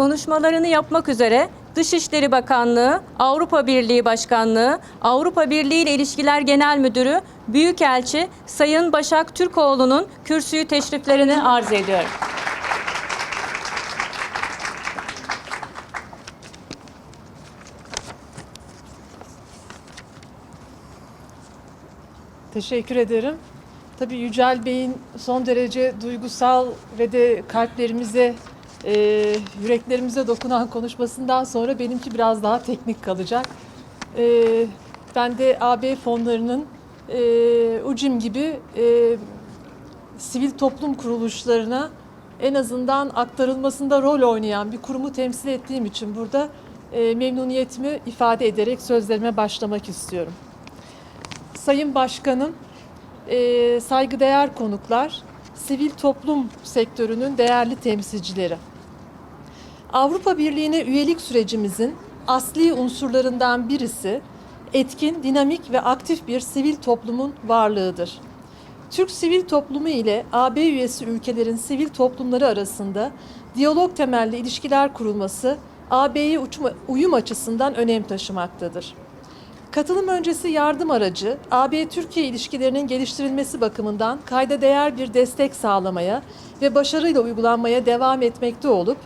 konuşmalarını yapmak üzere Dışişleri Bakanlığı, Avrupa Birliği Başkanlığı, Avrupa Birliği ile İlişkiler Genel Müdürü, Büyükelçi Sayın Başak Türkoğlu'nun kürsüyü teşriflerini arz ediyorum. Teşekkür ederim. Tabii Yücel Bey'in son derece duygusal ve de kalplerimize, e, yüreklerimize dokunan konuşmasından sonra benimki biraz daha teknik kalacak. E, ben de AB fonlarının e, UCİM gibi e, sivil toplum kuruluşlarına en azından aktarılmasında rol oynayan bir kurumu temsil ettiğim için burada e, memnuniyetimi ifade ederek sözlerime başlamak istiyorum. Sayın Başkanım, e, saygıdeğer konuklar, sivil toplum sektörünün değerli temsilcileri. Avrupa Birliği'ne üyelik sürecimizin asli unsurlarından birisi etkin, dinamik ve aktif bir sivil toplumun varlığıdır. Türk sivil toplumu ile AB üyesi ülkelerin sivil toplumları arasında diyalog temelli ilişkiler kurulması AB'ye uyum açısından önem taşımaktadır. Katılım öncesi yardım aracı, AB-Türkiye ilişkilerinin geliştirilmesi bakımından kayda değer bir destek sağlamaya ve başarıyla uygulanmaya devam etmekte olup,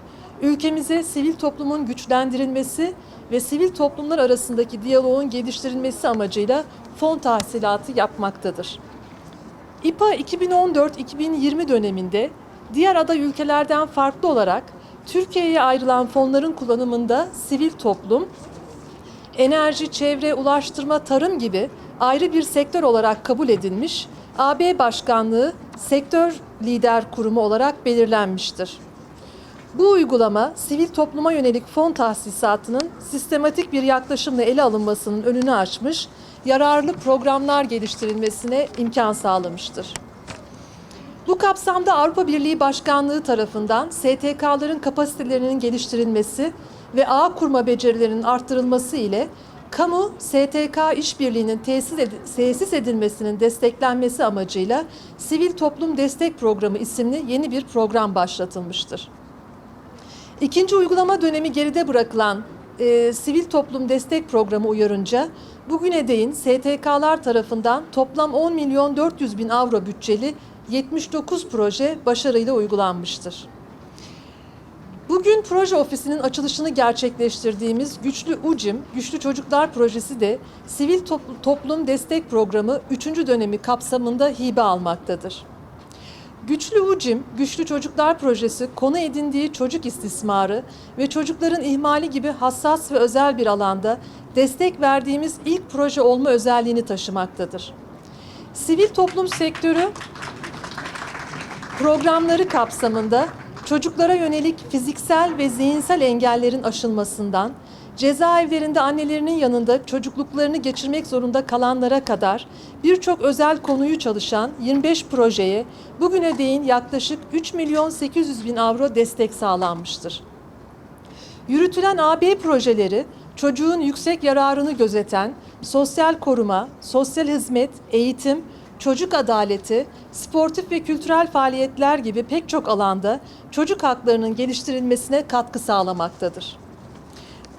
ülkemize sivil toplumun güçlendirilmesi ve sivil toplumlar arasındaki diyaloğun geliştirilmesi amacıyla fon tahsilatı yapmaktadır. İPA 2014-2020 döneminde diğer aday ülkelerden farklı olarak Türkiye'ye ayrılan fonların kullanımında sivil toplum, enerji, çevre, ulaştırma, tarım gibi ayrı bir sektör olarak kabul edilmiş, AB Başkanlığı sektör lider kurumu olarak belirlenmiştir. Bu uygulama sivil topluma yönelik fon tahsisatının sistematik bir yaklaşımla ele alınmasının önünü açmış, yararlı programlar geliştirilmesine imkan sağlamıştır. Bu kapsamda Avrupa Birliği Başkanlığı tarafından STK'ların kapasitelerinin geliştirilmesi ve ağ kurma becerilerinin arttırılması ile kamu STK işbirliğinin tesis, tesis edilmesinin desteklenmesi amacıyla Sivil Toplum Destek Programı isimli yeni bir program başlatılmıştır. İkinci uygulama dönemi geride bırakılan e, Sivil Toplum Destek Programı uyarınca bugüne değin STK'lar tarafından toplam 10 milyon 400 bin avro bütçeli 79 proje başarıyla uygulanmıştır. Bugün proje ofisinin açılışını gerçekleştirdiğimiz Güçlü UCİM, Güçlü Çocuklar Projesi de Sivil Topl- Toplum Destek Programı 3. dönemi kapsamında hibe almaktadır. Güçlü UCİM, Güçlü Çocuklar Projesi konu edindiği çocuk istismarı ve çocukların ihmali gibi hassas ve özel bir alanda destek verdiğimiz ilk proje olma özelliğini taşımaktadır. Sivil toplum sektörü programları kapsamında çocuklara yönelik fiziksel ve zihinsel engellerin aşılmasından, cezaevlerinde annelerinin yanında çocukluklarını geçirmek zorunda kalanlara kadar birçok özel konuyu çalışan 25 projeye bugüne değin yaklaşık 3 milyon 800 bin avro destek sağlanmıştır. Yürütülen AB projeleri çocuğun yüksek yararını gözeten sosyal koruma, sosyal hizmet, eğitim, çocuk adaleti, sportif ve kültürel faaliyetler gibi pek çok alanda çocuk haklarının geliştirilmesine katkı sağlamaktadır.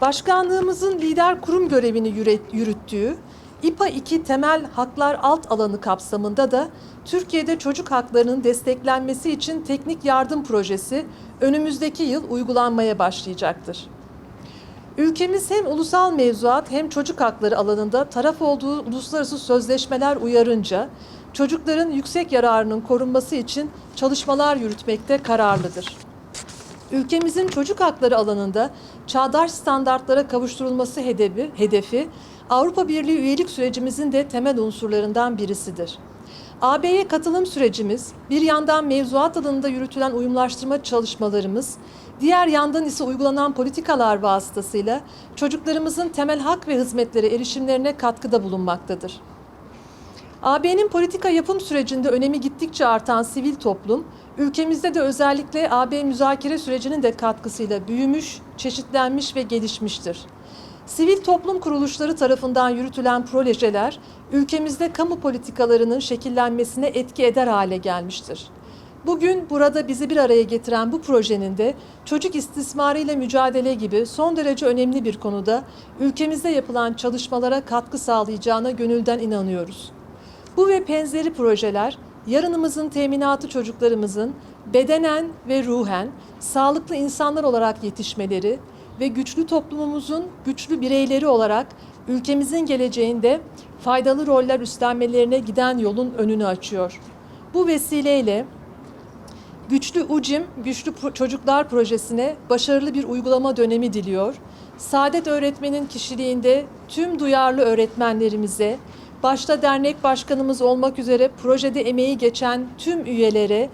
Başkanlığımızın lider kurum görevini yürüttüğü İPA 2 temel haklar alt alanı kapsamında da Türkiye'de çocuk haklarının desteklenmesi için teknik yardım projesi önümüzdeki yıl uygulanmaya başlayacaktır. Ülkemiz hem ulusal mevzuat hem çocuk hakları alanında taraf olduğu uluslararası sözleşmeler uyarınca çocukların yüksek yararının korunması için çalışmalar yürütmekte kararlıdır. Ülkemizin çocuk hakları alanında çağdaş standartlara kavuşturulması hedefi, hedefi Avrupa Birliği üyelik sürecimizin de temel unsurlarından birisidir. AB'ye katılım sürecimiz bir yandan mevzuat alanında yürütülen uyumlaştırma çalışmalarımız, diğer yandan ise uygulanan politikalar vasıtasıyla çocuklarımızın temel hak ve hizmetlere erişimlerine katkıda bulunmaktadır. AB'nin politika yapım sürecinde önemi gittikçe artan sivil toplum, ülkemizde de özellikle AB müzakere sürecinin de katkısıyla büyümüş, çeşitlenmiş ve gelişmiştir. Sivil toplum kuruluşları tarafından yürütülen projeler ülkemizde kamu politikalarının şekillenmesine etki eder hale gelmiştir. Bugün burada bizi bir araya getiren bu projenin de çocuk istismarı ile mücadele gibi son derece önemli bir konuda ülkemizde yapılan çalışmalara katkı sağlayacağına gönülden inanıyoruz. Bu ve benzeri projeler yarınımızın teminatı çocuklarımızın bedenen ve ruhen sağlıklı insanlar olarak yetişmeleri ve güçlü toplumumuzun güçlü bireyleri olarak ülkemizin geleceğinde faydalı roller üstlenmelerine giden yolun önünü açıyor. Bu vesileyle Güçlü Ucim, Güçlü Çocuklar Projesi'ne başarılı bir uygulama dönemi diliyor. Saadet öğretmenin kişiliğinde tüm duyarlı öğretmenlerimize, başta dernek başkanımız olmak üzere projede emeği geçen tüm üyelere,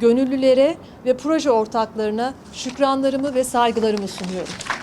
gönüllülere ve proje ortaklarına şükranlarımı ve saygılarımı sunuyorum.